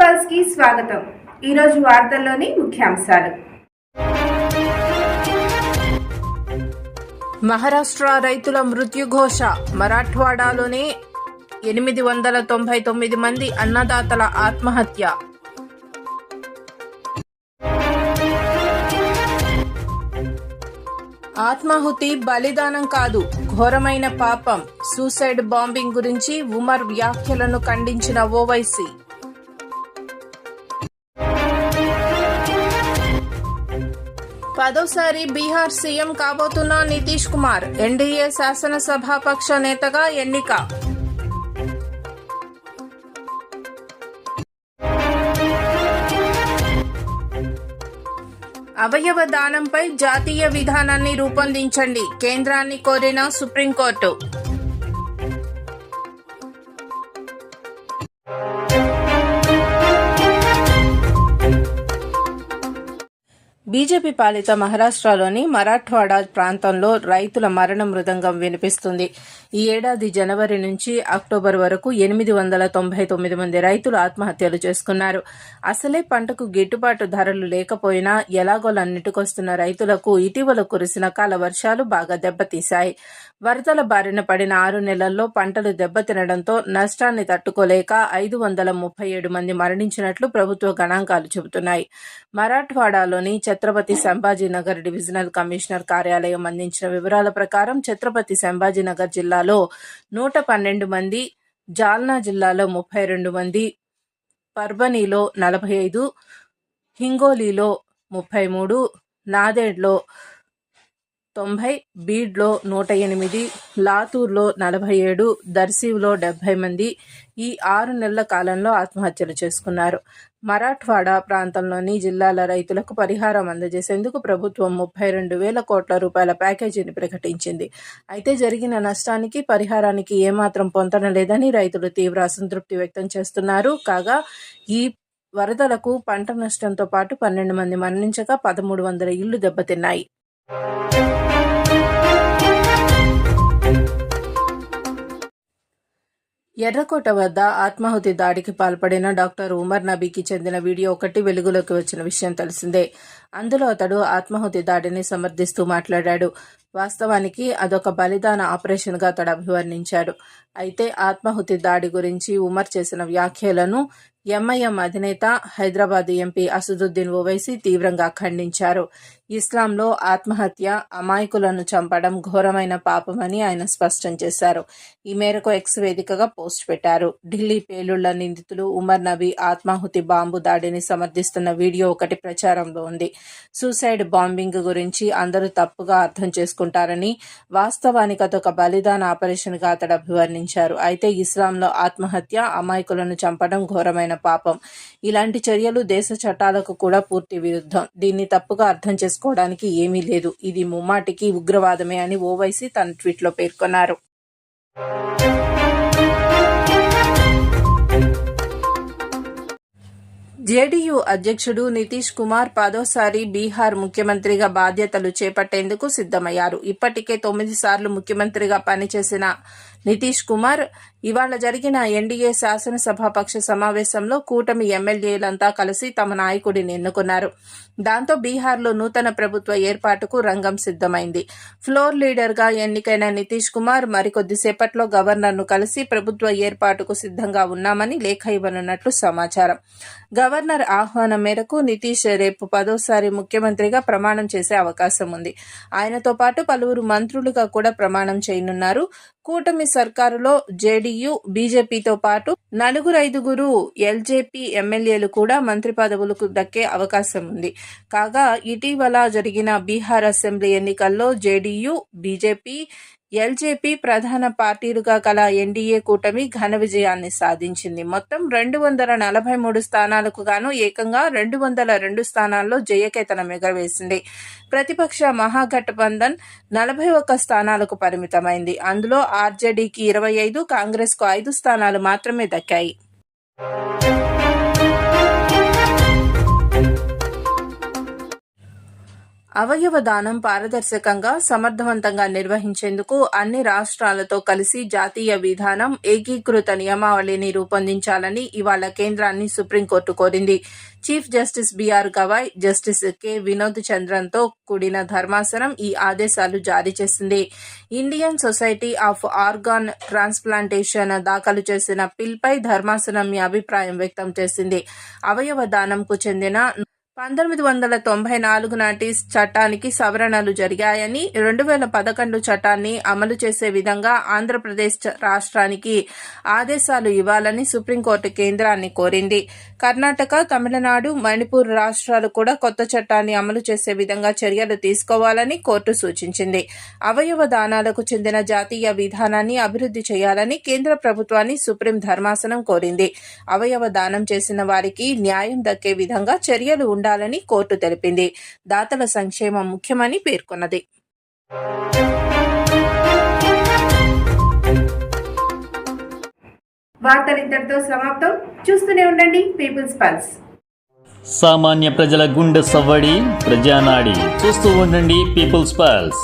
పల్స్కి స్వాగతం. ఈరోజు వార్తల్లోని ముఖ్యాంశాలు. మహారాష్ట్ర రైతుల మృత్యుఘోష మరాఠ్వాడాలోనే ఎనిమిది వందల తొంభై తొమ్మిది మంది అన్నదాతల ఆత్మహత్య. ఆత్మాహుతి బలిదానం కాదు ఘోరమైన పాపం. సూసైడ్ బాంబింగ్ గురించి ఉమర్ వ్యాఖ్యలను ఖండించిన ఓవైసీ. పదోసారి బీహార్ సీఎం కాబోతున్న నితీష్ కుమార్ ఎన్డీఏ శాసనసభాపక్ష నేతగా ఎన్నిక. అవయవ దానంపై జాతీయ విధానాన్ని రూపొందించండి కేంద్రాన్ని కోరిన సుప్రీంకోర్టు. బీజేపీ పాలిత మహారాష్ట్రలోని మరాఠ్వాడా ప్రాంతంలో రైతుల మరణ మృదంగం వినిపిస్తుంది. ఈ ఏడాది జనవరి నుంచి అక్టోబర్ వరకు ఎనిమిది వందల తొంభై తొమ్మిది మంది రైతులు ఆత్మహత్యలు చేసుకున్నారు. అసలే పంటకు గిట్టుబాటు ధరలు లేకపోయినా ఎలాగోలా రైతులకు ఇటీవల కురిసిన కాల వర్షాలు బాగా దెబ్బతీశాయి. వరదల బారిన పడిన ఆరు నెలల్లో పంటలు దెబ్బతినడంతో నష్టాన్ని తట్టుకోలేక ఐదు వందల ముప్పై ఏడు మంది మరణించినట్లు ప్రభుత్వ గణాంకాలు చెబుతున్నాయి. మరాఠ్వాడాలోని ఛత్రపతి సంభాజీనగర్ డివిజనల్ కమిషనర్ కార్యాలయం అందించిన వివరాల ప్రకారం ఛత్రపతి సంభాజీనగర్ జిల్లాలో నూట పన్నెండు మంది జాల్నా జిల్లాలో ముప్పై రెండు మంది పర్బనీలో నలభై ఐదు హింగోలీలో ముప్పై మూడు నాదేడ్లో తొంభై బీడ్లో నూట ఎనిమిది లాతూర్లో నలభై ఏడు దర్శీవ్లో డెబ్బై మంది ఈ ఆరు నెలల కాలంలో ఆత్మహత్యలు చేసుకున్నారు. మరాఠ్వాడా ప్రాంతంలోని జిల్లాల రైతులకు పరిహారం అందజేసేందుకు ప్రభుత్వం ముప్పై రెండు వేల కోట్ల రూపాయల ప్యాకేజీని ప్రకటించింది. అయితే జరిగిన నష్టానికి పరిహారానికి ఏమాత్రం పొందనలేదని రైతులు తీవ్ర అసంతృప్తి వ్యక్తం చేస్తున్నారు. కాగా ఈ వరదలకు పంట నష్టంతో పాటు పన్నెండు మంది మరణించగా పదమూడు వందల ఇళ్ళు దెబ్బతిన్నాయి. ఎర్రకోట వద్ద ఆత్మాహుతి దాడికి పాల్పడిన డాక్టర్ ఉమర్ నబీకి చెందిన వీడియో ఒకటి వెలుగులోకి వచ్చిన విషయం తెలిసిందే. అందులో అతడు ఆత్మాహుతి దాడిని సమర్థిస్తూ మాట్లాడాడు. వాస్తవానికి అదొక బలిదాన ఆపరేషన్గా అతడు అభివర్ణించాడు. అయితే ఆత్మాహుతి దాడి గురించి ఉమర్ చేసిన వ్యాఖ్యలను ఎంఐఎం అధినేత హైదరాబాద్ ఎంపీ అసదుద్దీన్ ఓవైసీ తీవ్రంగా ఖండించారు. ఇస్లాంలో ఆత్మహత్య అమాయకులను చంపడం ఘోరమైన పాపమని ఆయన స్పష్టం చేశారు. ఈ మేరకు ఎక్స్ వేదికగా పోస్ట్ పెట్టారు. ఢిల్లీ పేలుళ్ళ నిందితులు ఉమర్ నబీ ఆత్మాహుతి బాంబు దాడిని సమర్థిస్తున్న వీడియో ఒకటి ప్రచారంలో ఉంది. సూసైడ్ బాంబింగ్ గురించి అందరూ తప్పుగా అర్థం చేసుకుంటారని వాస్తవానికి అదొక బలిదాన ఆపరేషన్గా అతడు అభివర్ణించారు. అయితే ఇస్లాంలో ఆత్మహత్య అమాయకులను చంపడం ఘోరమైన పాపం. ఇలాంటి చర్యలు దేశ చట్టాలకు కూడా పూర్తి విరుద్ధం. దీన్ని తప్పుగా అర్థం చేసుకోవడానికి ఏమీ లేదు. ఇది ముమ్మాటికి ఉగ్రవాదమే అని ఓవైసీ తన ట్వీట్లో పేర్కొన్నారు. జేడీయూ అధ్యక్షుడు నితీష్ కుమార్ పదోసారి బీహార్ ముఖ్యమంత్రిగా బాధ్యతలు చేపట్టేందుకు సిద్ధమయ్యారు. ఇప్పటికే తొమ్మిది సార్లు ముఖ్యమంత్రిగా పనిచేసిన నితీష్ కుమార్ ఇవాళ జరిగిన ఎన్డీఏ శాసనసభాపక్ష సమావేశంలో కూటమి ఎమ్మెల్యేలంతా కలిసి తమ నాయకుడిని ఎన్నుకున్నారు. దాంతో బీహార్లో నూతన ప్రభుత్వ ఏర్పాటుకు రంగం సిద్ధమైంది. ఫ్లోర్ లీడర్గా ఎన్నికైన నితీష్ కుమార్ మరికొద్దిసేపట్లో గవర్నర్ను కలిసి ప్రభుత్వ ఏర్పాటుకు సిద్ధంగా ఉన్నామని లేఖ ఇవ్వనున్నట్లు సమాచారం. గవర్నర్ ఆహ్వానం మేరకు నితీష్ రేపు పదోసారి ముఖ్యమంత్రిగా ప్రమాణం చేసే అవకాశం ఉంది. ఆయనతో పాటు పలువురు మంత్రులుగా కూడా ప్రమాణం చేయనున్నారు. కూటమి సర్కారులో జేడీయూ బీజేపీతో పాటు నలుగురు ఐదుగురు ఎల్జేపీ ఎమ్మెల్యేలు కూడా మంత్రి పదవులకు దక్కే అవకాశం ఉంది. కాగా ఇటీవల జరిగిన బీహార్ అసెంబ్లీ ఎన్నికల్లో జేడీయూ బీజేపీ ఎల్జేపీ ప్రధాన పార్టీలుగా కల ఎన్డీఏ కూటమి ఘన విజయాన్ని సాధించింది. మొత్తం రెండు వందల నలభై మూడు స్థానాలకు గాను ఏకంగా రెండు వందల రెండు స్థానాల్లో జయకేతనం ఎగరవేసింది. ప్రతిపక్ష మహాగఠబంధన్ నలభై ఒక్క స్థానాలకు పరిమితమైంది. అందులో ఆర్జేడీకి ఇరవై ఐదు కాంగ్రెస్కు ఐదు స్థానాలు మాత్రమే దక్కాయి. అవయవ దానం పారదర్శకంగా సమర్థవంతంగా నిర్వహించేందుకు అన్ని రాష్ట్రాలతో కలిసి జాతీయ విధానం ఏకీకృత నియమావళిని రూపొందించాలని ఇవాళ కేంద్రాన్ని సుప్రీంకోర్టు కోరింది. Chief justice BR Gavai justice K Vinod చంద్రన్తో కూడిన ధర్మాసనం ఈ ఆదేశాలు జారీ చేసింది. Indian society of organ transplantation దాఖలు చేసిన పిల్పై ధర్మాసనం అభిప్రాయం వ్యక్తం చేసింది. అవయవ దానంకు చెందిన పంతొమ్మిది వందల తొంభై నాలుగు నాటి చట్టానికి సవరణలు జరిగాయని రెండు వేల పదకొండు చట్టాన్ని అమలు చేసే విధంగా ఆంధ్రప్రదేశ్ రాష్ట్రానికి ఆదేశాలు ఇవ్వాలని సుప్రీంకోర్టు కేంద్రాన్ని కోరింది. కర్ణాటక తమిళనాడు మణిపూర్ రాష్ట్రాలు కూడా కొత్త చట్టాన్ని అమలు చేసే విధంగా చర్యలు తీసుకోవాలని కోర్టు సూచించింది. అవయవ దానాలకు చెందిన జాతీయ విధానాన్ని అభివృద్ధి చేయాలని కేంద్ర ప్రభుత్వాన్ని సుప్రీం ధర్మాసనం కోరింది. అవయవ దానం చేసిన వారికి న్యాయం దక్కే విధంగా చర్యలు ఉండాలని కోర్టు తెలిపింది. దాతల సంక్షేమం ముఖ్యమని పేర్కొన్నది. వార్తలు ఇంతటితో సమాప్తం. చూస్తూనే ఉండండి పీపుల్స్ పల్స్ సామాన్య ప్రజల గుండె సవ్వడి ప్రజానాడి. చూస్తూ ఉండండి పీపుల్స్ పల్స్